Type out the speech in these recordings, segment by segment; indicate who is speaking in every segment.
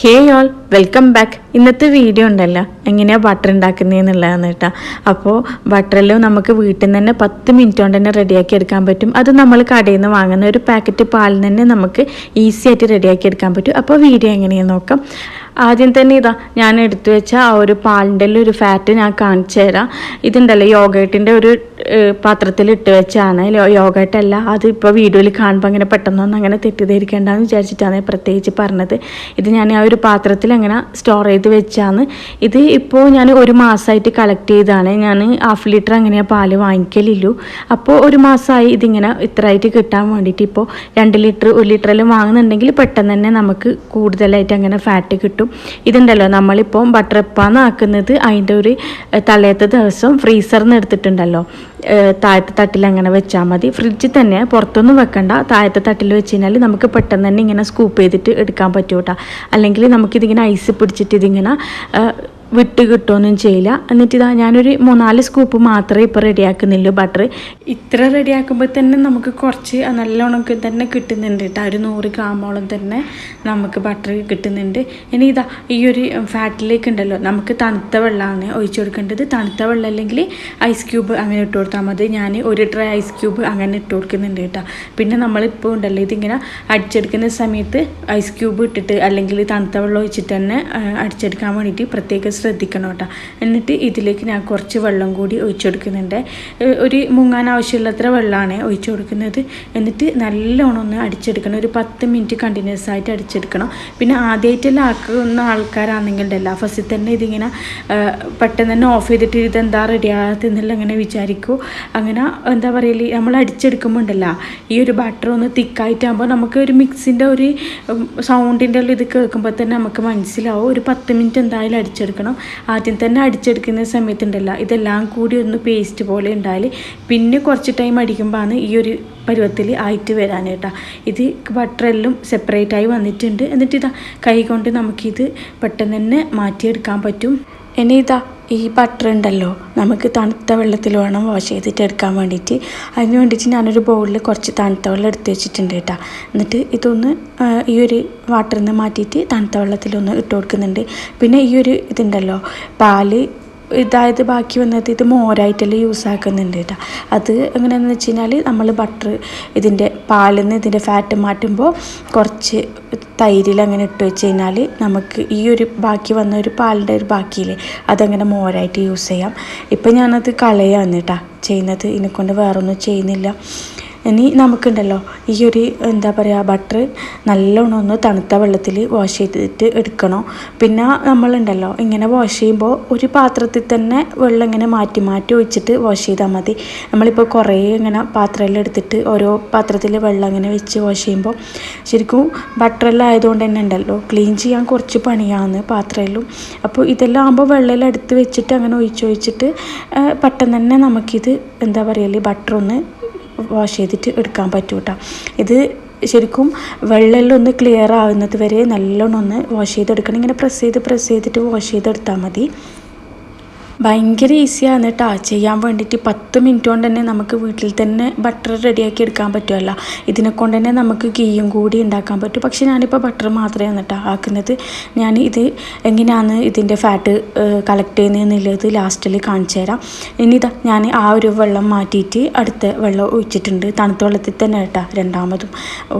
Speaker 1: ഹേ all welcome back ഇന്നത്തെ video ഉണ്ടല്ലോ. എങ്ങനെയാണ് ബട്ടർ ഉണ്ടാക്കുന്നതെന്നുള്ളതാണ് കേട്ടോ. അപ്പോൾ ബട്ടറെല്ലാം നമുക്ക് വീട്ടിൽ നിന്ന് തന്നെ പത്ത് മിനിറ്റ് കൊണ്ട് തന്നെ റെഡിയാക്കി എടുക്കാൻ പറ്റും. അത് നമ്മൾ കടയിൽ നിന്ന് വാങ്ങുന്ന ഒരു പാക്കറ്റ് പാലിൽ തന്നെ നമുക്ക് ഈസി ആയിട്ട് റെഡിയാക്കി എടുക്കാൻ പറ്റും. അപ്പോൾ വീഡിയോ എങ്ങനെയാണെന്ന് നോക്കാം. ആദ്യം തന്നെ ഇതാ ഞാൻ എടുത്തു വെച്ച ആ ഒരു പാലിന്റെ ഒരു ഫാറ്റ് ഞാൻ കാണിച്ചു തരാം. ഇതുണ്ടല്ലോ യോഗേട്ടിന്റെ ഒരു പാത്രത്തിൽ ഇട്ട് വെച്ചാണ്. യോഗേട്ടല്ല അത് ഇപ്പോൾ വീഡിയോയിൽ കാണുമ്പോൾ അങ്ങനെ പെട്ടെന്നൊന്നും അങ്ങനെ തെറ്റിദ്ധരിക്കേണ്ടെന്ന് വിചാരിച്ചിട്ടാണ് പ്രത്യേകിച്ച് പറഞ്ഞത്. ഇത് ഞാൻ ആ ഒരു പാത്രത്തിൽ അങ്ങനെ സ്റ്റോർ ചെയ്ത് വെച്ചാണ്. ഇത് ഇപ്പോൾ ഞാൻ ഒരു മാസമായിട്ട് കളക്ട് ചെയ്താണ് ഞാൻ ഹാഫ് ലിറ്റർ അങ്ങനെ പാൽ വാങ്ങിക്കലില്ലു. അപ്പോൾ ഒരു മാസമായി ഇതിങ്ങനെ ഇത്രയായിട്ട് കിട്ടാൻ വേണ്ടിയിട്ട് ഇപ്പോൾ രണ്ട് ലിറ്റർ ഒരു ലിറ്ററിൽ വാങ്ങുന്നുണ്ടെങ്കിൽ പെട്ടെന്ന് തന്നെ നമുക്ക് കൂടുതലായിട്ട് അങ്ങനെ ഫാറ്റ് കിട്ടും. ഇതുണ്ടല്ലോ നമ്മളിപ്പോൾ ബട്ടർ എപ്പാന്ന് ആക്കുന്നത് അതിന്റെ ഒരു തലേത്ത ദിവസം ഫ്രീസറിൽ നിന്ന് എടുത്തിട്ടുണ്ടല്ലോ താഴത്തെ തട്ടിൽ അങ്ങനെ വെച്ചാൽ മതി. ഫ്രിഡ്ജിൽ തന്നെ പുറത്തൊന്നും വെക്കണ്ട. താഴത്തെ തട്ടിൽ വെച്ച് കഴിഞ്ഞാൽ നമുക്ക് പെട്ടെന്ന് തന്നെ ഇങ്ങനെ സ്കൂപ്പ് ചെയ്തിട്ട് എടുക്കാൻ പറ്റൂട്ടോ. കേട്ടോ അല്ലെങ്കിൽ നമുക്കിതിങ്ങനെ ഐസ് പിടിച്ചിട്ട് ഇതിങ്ങനെ വിട്ട് കിട്ടുമൊന്നും ചെയ്യില്ല. എന്നിട്ട് ഇതാ ഞാനൊരു മൂന്നാൽ സ്കൂപ്പ് മാത്രമേ ഇപ്പോൾ റെഡിയാക്കുന്നുള്ളൂ ബട്ടർ ഇത്ര റെഡിയാക്കുമ്പോൾ തന്നെ നമുക്ക് കുറച്ച് നല്ലോണം തന്നെ കിട്ടുന്നുണ്ട് കേട്ടോ ഒരു നൂറ് ഗ്രാമോളം തന്നെ നമുക്ക് ബട്ടർ കിട്ടുന്നുണ്ട്. ഇനി ഇതാ ഈ ഒരു ഫാറ്റിലേക്ക് ഉണ്ടല്ലോ. നമുക്ക് തണുത്ത വെള്ളമാണ് ഒഴിച്ചു കൊടുക്കേണ്ടത്. തണുത്ത വെള്ളം അല്ലെങ്കിൽ ഐസ് ക്യൂബ് അങ്ങനെ ഇട്ട് കൊടുത്താൽ മതി. ഞാൻ ഒരു ട്രൈ ഐസ് ക്യൂബ് അങ്ങനെ ഇട്ട് കൊടുക്കുന്നുണ്ട് കേട്ടോ പിന്നെ നമ്മളിപ്പോൾ ഉണ്ടല്ലോ ഇതിങ്ങനെ അടിച്ചെടുക്കുന്ന സമയത്ത് ഐസ് ക്യൂബ് ഇട്ടിട്ട് അല്ലെങ്കിൽ തണുത്ത വെള്ളം ഒഴിച്ചിട്ട് തന്നെ അടിച്ചെടുക്കാൻ വേണ്ടിയിട്ട് പ്രത്യേകം ശ്രദ്ധിക്കണം കേട്ടോ. എന്നിട്ട് ഇതിലേക്ക് ഞാൻ കുറച്ച് വെള്ളം കൂടി ഒഴിച്ചു കൊടുക്കുന്നുണ്ട്. ഒരു മുങ്ങാൻ ആവശ്യമുള്ളത്ര വെള്ളമാണ് ഒഴിച്ചു കൊടുക്കുന്നത്. എന്നിട്ട് നല്ലോണം ഒന്ന് അടിച്ചെടുക്കണം. ഒരു പത്ത് മിനിറ്റ് കണ്ടിന്യൂസ് ആയിട്ട് അടിച്ചെടുക്കണം. പിന്നെ ആദ്യമായിട്ടെല്ലാം ആക്കുന്ന ആൾക്കാരാണെങ്കിൽ ഉണ്ടല്ലോ ഫസ്റ്റിൽ തന്നെ ഇതിങ്ങനെ പെട്ടെന്ന് തന്നെ ഓഫ് ചെയ്തിട്ട് ഇതെന്താ റെഡിയാകത്തെന്നുള്ള അങ്ങനെ വിചാരിക്കൂ. അങ്ങനെ എന്താ പറയൽ? നമ്മൾ അടിച്ചെടുക്കുമ്പോൾ ഉണ്ടല്ലോ ഈ ഒരു ബട്ടർ ഒന്ന് തിക്കായിട്ടാകുമ്പോൾ നമുക്ക് ഒരു മിക്സിന്റെ ഒരു സൗണ്ടിന്റെ ഇത് കേൾക്കുമ്പോൾ തന്നെ നമുക്ക് മനസ്സിലാവും. ഒരു പത്ത് മിനിറ്റ് എന്തായാലും അടിച്ചെടുക്കണം. ആദ്യം തന്നെ അടിച്ചെടുക്കുന്ന സമയത്തുണ്ടല്ലോ ഇതെല്ലാം കൂടി ഒന്ന് പേസ്റ്റ് പോലെ ഉണ്ടായാൽ പിന്നെ കുറച്ച് ടൈം അടിക്കുമ്പോഴാണ് ഈ ഒരു പരുവത്തിൽ ആയിട്ട് വരാനേട്ടാ ഇത് ബട്ടറെല്ലാം സെപ്പറേറ്റ് ആയി വന്നിട്ടുണ്ട്. എന്നിട്ട് ഇതാ കൈ കൊണ്ട് നമുക്കിത് പെട്ടെന്ന് തന്നെ മാറ്റിയെടുക്കാൻ പറ്റും. ഇനി ഇതാ ഈ ബട്ടർ ഉണ്ടല്ലോ നമുക്ക് തണുത്ത വെള്ളത്തിൽ വേണം വാഷ് ചെയ്തിട്ട് എടുക്കാൻ വേണ്ടിയിട്ട്. അതിന് വേണ്ടിയിട്ട് ഞാനൊരു ബൗളിൽ കുറച്ച് തണുത്ത വെള്ളം എടുത്ത് വെച്ചിട്ടുണ്ട് കേട്ടോ. എന്നിട്ട് ഇതൊന്ന് ഈ ഒരു വാട്ടറിൽ നിന്ന് മാറ്റിയിട്ട് തണുത്ത വെള്ളത്തിലൊന്ന് ഇട്ട് കൊടുക്കുന്നുണ്ട്. പിന്നെ ഈ ഒരു ഇതുണ്ടല്ലോ പാൽ ഇതായത് ബാക്കി വന്നത് ഇത് മോരായിട്ടെല്ലാം യൂസ് ആക്കുന്നുണ്ട് കേട്ടോ അത് എങ്ങനെയാണെന്ന് വെച്ച് കഴിഞ്ഞാൽ നമ്മൾ ബട്ടർ ഇതിന്റെ പാലിൽ നിന്ന് ഇതിന്റെ ഫാറ്റ് മാറ്റുമ്പോൾ കുറച്ച് തൈരിൽ അങ്ങനെ ഇട്ട് വെച്ച് കഴിഞ്ഞാൽ നമുക്ക് ഈ ഒരു ബാക്കി വന്ന ഒരു പാലിന്റെ ഒരു ബാക്കിയില്ലേ അതങ്ങനെ മോരായിട്ട് യൂസ് ചെയ്യാം. ഇപ്പം ഞാനത് കളയാണ് കേട്ടോ ചെയ്യുന്നത്. ഇതിനെക്കൊണ്ട് വേറൊന്നും ചെയ്യുന്നില്ല. ഇനി നമുക്കുണ്ടല്ലോ ഈ ഒരു എന്താ പറയുക ബട്ടർ നല്ലോണം ഒന്ന് തണുത്ത വെള്ളത്തിൽ വാഷ് ചെയ്തിട്ട് എടുക്കണം. പിന്നെ നമ്മളുണ്ടല്ലോ ഇങ്ങനെ വാഷ് ചെയ്യുമ്പോൾ ഒരു പാത്രത്തിൽ തന്നെ വെള്ളം ഇങ്ങനെ മാറ്റി മാറ്റി ഒഴിച്ചിട്ട് വാഷ് ചെയ്താൽ മതി. നമ്മളിപ്പോൾ കുറേ ഇങ്ങനെ പാത്രമെല്ലാം എടുത്തിട്ട് ഓരോ പാത്രത്തിൽ വെള്ളം ഇങ്ങനെ വെച്ച് വാഷ് ചെയ്യുമ്പോൾ ശരിക്കും ബട്ടറെല്ലാം ആയതുകൊണ്ട് തന്നെ ഉണ്ടല്ലോ ക്ലീൻ ചെയ്യാൻ കുറച്ച് പണിയാണ് പാത്രമെല്ലാം. അപ്പോൾ ഇതെല്ലാം ആകുമ്പോൾ വെള്ളമെല്ലാം എടുത്ത് വെച്ചിട്ട് അങ്ങനെ ഒഴിച്ചൊഴിച്ചിട്ട് പെട്ടെന്ന് തന്നെ നമുക്കിത് എന്താ പറയൽ ബട്ടർ ഒന്ന് വാഷ് ചെയ്തിട്ട് എടുക്കാൻ പറ്റും കേട്ടോ ഇത് ശരിക്കും വെള്ളമെല്ലാം ഒന്ന് ക്ലിയർ ആവുന്നത് വരെ നല്ലോണം ഒന്ന് വാഷ് ചെയ്തെടുക്കണം. ഇങ്ങനെ പ്രസ് ചെയ്ത് പ്രസ് ചെയ്തിട്ട് വാഷ് ചെയ്തെടുത്താൽ മതി. ഭയങ്കര ഈസിയാണ് കേട്ടോ ചെയ്യാൻ വേണ്ടിയിട്ട് പത്ത് മിനിറ്റ് കൊണ്ട് തന്നെ നമുക്ക് വീട്ടിൽ തന്നെ ബട്ടർ റെഡിയാക്കി എടുക്കാൻ പറ്റുമല്ലോ ഇതിനെ കൊണ്ട് തന്നെ നമുക്ക് ഗീയും കൂടി ഉണ്ടാക്കാൻ പറ്റും. പക്ഷേ ഞാനിപ്പോൾ ബട്ടർ മാത്രമേ കേട്ടോ ആക്കുന്നത്. ഞാൻ ഇത് എങ്ങനെയാണ് ഇതിന്റെ ഫാറ്റ് കളക്ട് ചെയ്യുന്നതെന്നുള്ളത് ലാസ്റ്റിൽ കാണിച്ചു തരാം. ഇനി ഇതാ ഞാൻ ആ ഒരു വെള്ളം മാറ്റിയിട്ട് അടുത്ത വെള്ളം ഒഴിച്ചിട്ടുണ്ട്. തണുത്ത വെള്ളത്തിൽ തന്നെ കേട്ടോ രണ്ടാമതും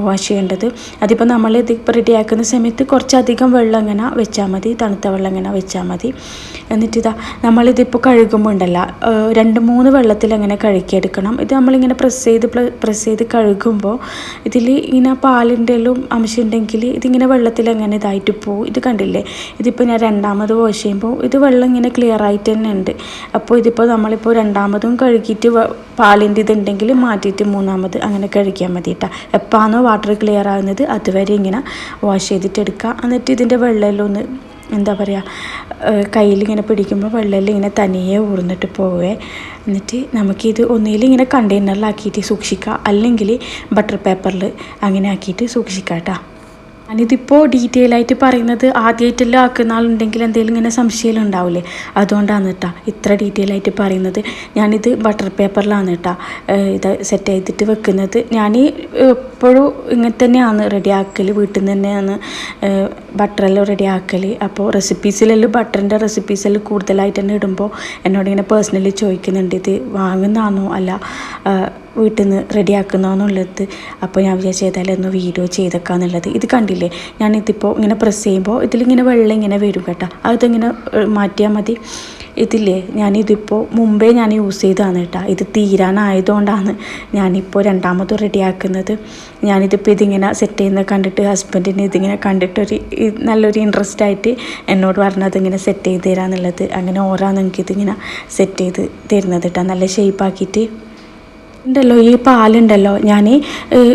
Speaker 1: വാഷ് ചെയ്യേണ്ടത്. അതിപ്പോൾ നമ്മൾ ഇത് ഇപ്പോൾ റെഡിയാക്കുന്ന സമയത്ത് കുറച്ചധികം വെള്ളം ഇങ്ങനെ വെച്ചാൽ മതി. തണുത്ത വെള്ളം ഇങ്ങനെ വെച്ചാൽ മതി. എന്നിട്ട് ഇതാ നമ്മളിതിപ്പോൾ കഴുകുമ്പോൾ ഉണ്ടല്ല. രണ്ട് മൂന്ന് വെള്ളത്തിൽ അങ്ങനെ കഴുകിയെടുക്കണം. ഇത് നമ്മളിങ്ങനെ പ്രസ് ചെയ്ത് പ്രസ് ചെയ്ത് കഴുകുമ്പോൾ ഇതിൽ ഇങ്ങനെ പാലിന്റെ എല്ലാം അംശം ഉണ്ടെങ്കിൽ ഇതിങ്ങനെ വെള്ളത്തിൽ അങ്ങനെ ഇതായിട്ട് പോകും ഇത് കണ്ടില്ലേ? ഇതിപ്പോൾ ഞാൻ രണ്ടാമത് വാഷ് ചെയ്യുമ്പോൾ ഇത് വെള്ളം ഇങ്ങനെ ക്ലിയർ ആയിട്ട് തന്നെ ഉണ്ട്. അപ്പോൾ ഇതിപ്പോൾ നമ്മളിപ്പോൾ രണ്ടാമതും കഴുകിയിട്ട് പാലിന്റെ ഇതുണ്ടെങ്കിൽ മാറ്റിയിട്ട് മൂന്നാമത് അങ്ങനെ കഴുകിയാൽ മതി കേട്ടോ. എപ്പോഴാണോ വാട്ടർ ക്ലിയർ ആകുന്നത് അതുവരെ ഇങ്ങനെ വാഷ് ചെയ്തിട്ട് എടുക്കുക. എന്നിട്ട് ഇതിന്റെ വെള്ളമെല്ലാം ഒന്ന് എന്താ പറയുക കയ്യിലിങ്ങനെ പിടിക്കുമ്പോൾ വെള്ളമെല്ലാം ഇങ്ങനെ തനിയെ ഊർന്നിട്ട് പോവേ. എന്നിട്ട് നമുക്കിത് ഒന്നുകിൽ ഇങ്ങനെ കണ്ടെയ്നറിലാക്കിയിട്ട് സൂക്ഷിക്കുക അല്ലെങ്കിൽ ബട്ടർ പേപ്പറിൽ അങ്ങനെ ആക്കിയിട്ട് സൂക്ഷിക്കാം കേട്ടോ ഞാനിതിപ്പോൾ ഡീറ്റെയിൽ ആയിട്ട് പറയുന്നത് ആദ്യമായിട്ടെല്ലാം ആക്കുന്ന ആളുണ്ടെങ്കിൽ എന്തെങ്കിലും ഇങ്ങനെ സംശയം ഉണ്ടാവില്ലേ അതുകൊണ്ടാണ് കേട്ടോ ഇത്ര ഡീറ്റെയിൽ ആയിട്ട് പറയുന്നത്. ഞാനിത് ബട്ടർ പേപ്പറിലാണ് കേട്ടോ ഇത് സെറ്റ് ചെയ്തിട്ട് വെക്കുന്നത്. ഞാൻ എപ്പോഴും ഇങ്ങനെ തന്നെയാണ് റെഡി ആക്കൽ വീട്ടിൽ നിന്ന് തന്നെയാണ് ബട്ടറെല്ലാം റെഡി ആക്കൽ അപ്പോൾ റെസിപ്പീസിലെല്ലാം ബട്ടറിന്റെ റെസിപ്പീസെല്ലാം കൂടുതലായിട്ട് തന്നെ ഇടുമ്പോൾ എന്നോട് ഇങ്ങനെ പേഴ്സണലി ചോദിക്കുന്നുണ്ട് ഇത് വാങ്ങുന്നതാണോ? അല്ല വീട്ടിൽ നിന്ന് റെഡിയാക്കുന്നതെന്നുള്ളത്. അപ്പോൾ ഞാൻ വിചാരിച്ചു ഏതായാലും ഒന്ന് വീഡിയോ ചെയ്തേക്കാന്നുള്ളത്. ഇത് കണ്ടില്ലേ? ഞാൻ ഞാനിതിപ്പോൾ ഇങ്ങനെ പ്രസ് ചെയ്യുമ്പോൾ ഇതിലിങ്ങനെ വെള്ളം ഇങ്ങനെ വരും കേട്ടോ. അതിങ്ങനെ മാറ്റിയാൽ മതി. ഇതില്ലേ? ഞാനിതിപ്പോൾ മുമ്പേ ഞാൻ യൂസ് ചെയ്തതാണ് കേട്ടോ. ഇത് തീരാനായതുകൊണ്ടാണ് ഞാനിപ്പോൾ രണ്ടാമത് റെഡിയാക്കുന്നത്. ഞാനിതിപ്പോൾ ഇതിങ്ങനെ സെറ്റ് ചെയ്യുന്നത് കണ്ടിട്ട് ഹസ്ബൻഡിന് ഇതിങ്ങനെ കണ്ടിട്ടൊരു നല്ലൊരു ഇൻട്രസ്റ്റ് ആയിട്ട് എന്നോട് പറഞ്ഞത് ഇങ്ങനെ സെറ്റ് ചെയ്ത് തരാമെന്നുള്ളത് അങ്ങനെ ഓരോ നിങ്ങൾക്ക് ഇതിങ്ങനെ സെറ്റ് ചെയ്ത് തരുന്നത് കേട്ടോ. നല്ല ഷേപ്പാക്കിയിട്ട് ഉണ്ടല്ലോ ഈ പാലുണ്ടല്ലോ. ഞാൻ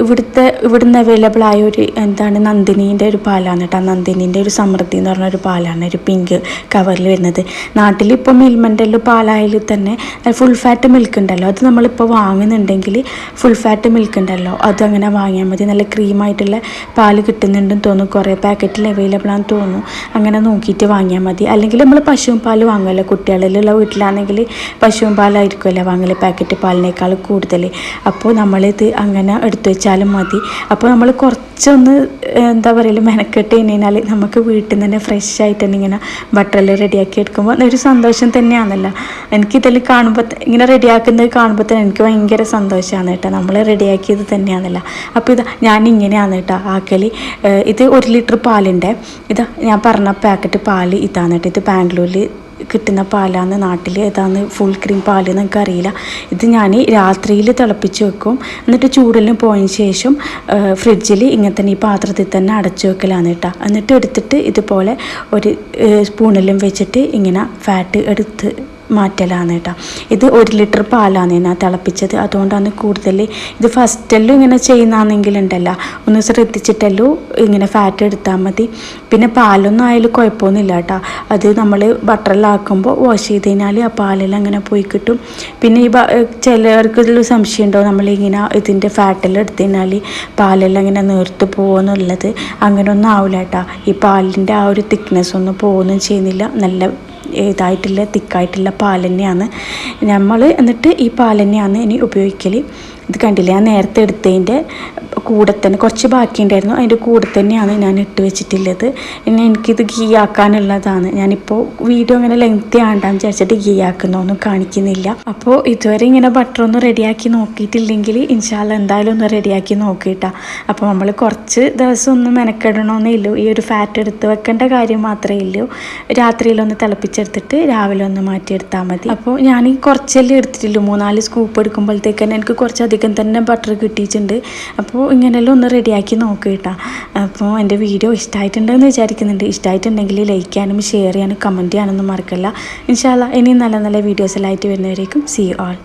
Speaker 1: ഇവിടുത്തെ ഇവിടുന്ന് അവൈലബിൾ ആയ ഒരു എന്താണ് നന്ദിനീന്റെ ഒരു പാലാണ് കേട്ടോ നന്ദിനീന്റെ ഒരു സമൃദ്ധി എന്ന് പറഞ്ഞ ഒരു പാലാണ് ഒരു പിങ്ക് കവറിൽ വരുന്നത്. നാട്ടിൽ ഇപ്പോൾ മിൽമന്റെ പാലായാലും തന്നെ ഫുൾ ഫാറ്റ് മിൽക്ക് ഉണ്ടല്ലോ. അത് നമ്മളിപ്പോൾ വാങ്ങുന്നുണ്ടെങ്കിൽ ഫുൾ ഫാറ്റ് മിൽക്ക് ഉണ്ടല്ലോ. അത് അങ്ങനെ വാങ്ങിയാൽ മതി. നല്ല ക്രീമായിട്ടുള്ള പാൽ കിട്ടുന്നുണ്ടെന്ന് തോന്നുന്നു. കുറേ പാക്കറ്റിൽ അവൈലബിൾ ആണെന്ന് തോന്നുന്നു. അങ്ങനെ നോക്കിയിട്ട് വാങ്ങിയാൽ മതി. അല്ലെങ്കിൽ നമ്മൾ പശുവും പാൽ വാങ്ങുമല്ലോ കുട്ടികളിലുള്ള വീട്ടിലാണെങ്കിൽ പശുവും പാലായിരിക്കുമല്ലോ വാങ്ങൽ പാക്കറ്റ് പാലിനേക്കാൾ കൂടുതൽ അപ്പോൾ നമ്മളിത് അങ്ങനെ എടുത്തു വെച്ചാലും മതി. അപ്പോൾ നമ്മൾ കുറച്ചൊന്ന് എന്താ പറയുക മെനക്കെട്ട് കഴിഞ്ഞാൽ നമുക്ക് വീട്ടിൽ നിന്ന് തന്നെ ഫ്രഷ് ആയിട്ട് തന്നെ ഇങ്ങനെ ബട്ടറിൽ റെഡിയാക്കി എടുക്കുമ്പോൾ ഒരു സന്തോഷം തന്നെയാണല്ലോ. എനിക്കിതിൽ കാണുമ്പോൾ ഇങ്ങനെ റെഡിയാക്കുന്നത് കാണുമ്പോൾ തന്നെ എനിക്ക് ഭയങ്കര സന്തോഷമാണ് കേട്ടോ. നമ്മൾ റെഡിയാക്കിയത് തന്നെയാണല്ലോ. അപ്പോൾ ഇതാ ഞാൻ ഇങ്ങനെയാണ് കേട്ടോ ആക്കലി. ഇത് ഒരു ലിറ്റർ പാലിന്റെ ഇതാ ഞാൻ പറഞ്ഞ പാക്കറ്റ് പാൽ ഇതാണ് കേട്ടോ. ഇത് ബാംഗ്ലൂരിൽ കിട്ടുന്ന പാലാണ് നാട്ടിൽ ഏതാണ് ഫുൾ ക്രീം പാൽ എന്നൊക്കെ അറിയില്ല. ഇത് ഞാൻ രാത്രിയിൽ തിളപ്പിച്ച് വെക്കും. എന്നിട്ട് ചൂടലിന് പോയതിന് ശേഷം ഫ്രിഡ്ജിൽ ഇങ്ങനെ തന്നെ ഈ പാത്രത്തിൽ തന്നെ അടച്ചു വെക്കലാണ് കേട്ടോ എന്നിട്ട് എടുത്തിട്ട് ഇതുപോലെ ഒരു സ്പൂണിലും വെച്ചിട്ട് ഇങ്ങനെ ഫാറ്റ് എടുത്ത് മാറ്റലാണ് കേട്ടോ. ഇത് ഒരു ലിറ്റർ പാലാണ് ഞാൻ തിളപ്പിച്ചത്. അതുകൊണ്ടാണ് കൂടുതൽ ഇത് ഫസ്റ്റെല്ലാം ഇങ്ങനെ ചെയ്യുന്നതാണെങ്കിലുണ്ടല്ലോ. ഒന്ന് ശ്രദ്ധിച്ചിട്ടല്ലോ ഇങ്ങനെ ഫാറ്റ് എടുത്താൽ മതി. പിന്നെ പാലൊന്നും ആയാലും കുഴപ്പമൊന്നുമില്ല കേട്ടോ. അത് നമ്മൾ ബട്ടറിലാക്കുമ്പോൾ വാഷ് ചെയ്ത് കഴിഞ്ഞാൽ ആ പാലെല്ലാം അങ്ങനെ പോയി കിട്ടും. പിന്നെ ഈ ചിലവർക്ക് ഇതിൽ സംശയം ഉണ്ടാവും നമ്മളിങ്ങനെ ഇതിന്റെ ഫാറ്റെല്ലാം എടുത്തു കഴിഞ്ഞാൽ പാലെല്ലാം ഇങ്ങനെ നേർത്ത് പോകുമെന്നുള്ളത് അങ്ങനെയൊന്നും ആവില്ല കേട്ടോ. ഈ പാലിന്റെ ആ ഒരു തിക്നെസ് ഒന്നും പോകുകയൊന്നും ചെയ്യുന്നില്ല. നല്ല ഇതായിട്ടുള്ള തിക്കായിട്ടുള്ള പാൽ തന്നെയാണ്. നമ്മൾ എന്നിട്ട് ഈ പാൽ തന്നെയാണ് ഇനി ഉപയോഗിക്കൽ ഇത് കണ്ടില്ല? ഞാൻ നേരത്തെ എടുത്തതിന്റെ കൂടെ തന്നെ കുറച്ച് ബാക്കിയുണ്ടായിരുന്നു. അതിന്റെ കൂടെ തന്നെയാണ് ഞാൻ ഇട്ട് വെച്ചിട്ടുള്ളത്. പിന്നെ എനിക്കിത് ഗീ ആക്കാനുള്ളതാണ്. ഞാനിപ്പോൾ വീഡിയോ അങ്ങനെ ലെങ്തി ആണ്ടാന്ന് വിചാരിച്ചിട്ട് ഗീ ആക്കുന്നൊന്നും കാണിക്കുന്നില്ല. അപ്പോൾ ഇതുവരെ ഇങ്ങനെ ബട്ടർ ഒന്ന് റെഡിയാക്കി നോക്കിയിട്ടില്ലെങ്കിൽ ഇൻഷാല്ല എന്തായാലും ഒന്ന് റെഡിയാക്കി നോക്കിയിട്ടാ. അപ്പോൾ നമ്മൾ കുറച്ച് ദിവസം ഒന്ന് മെനക്കെടണമെന്നേ ഉള്ളൂ. ഈ ഒരു ഫാറ്റ് എടുത്ത് വെക്കേണ്ട കാര്യം മാത്രമേ ഇല്ലൂ രാത്രിയിലൊന്ന് തിളപ്പിച്ചെടുത്തിട്ട് രാവിലെ ഒന്ന് മാറ്റിയെടുത്താൽ മതി. അപ്പോൾ ഞാൻ ഈ കുറച്ചെല്ലാം എടുത്തിട്ടില്ല മൂന്നാൽ സ്കൂപ്പ് എടുക്കുമ്പോഴത്തേക്ക് തന്നെ എനിക്ക് കുറച്ചധികം തന്നെ ബട്ടർ കിട്ടിയിട്ടുണ്ട്. അപ്പോൾ ഇങ്ങനെയെല്ലാം ഒന്ന് റെഡിയാക്കി നോക്കുക കേട്ടോ അപ്പോൾ എന്റെ വീഡിയോ ഇഷ്ടമായിട്ടുണ്ടെന്ന് വിചാരിക്കുന്നുണ്ട്. ഇഷ്ടമായിട്ടുണ്ടെങ്കിൽ ലൈക്ക് ചെയ്യാനും ഷെയർ ചെയ്യാനും കമന്റ് ചെയ്യാനൊന്നും മറക്കല്ല. ഇൻഷാല്ല ഇനി നല്ല നല്ല വീഡിയോസിലായിട്ട് വരുന്നവരേക്കും. C all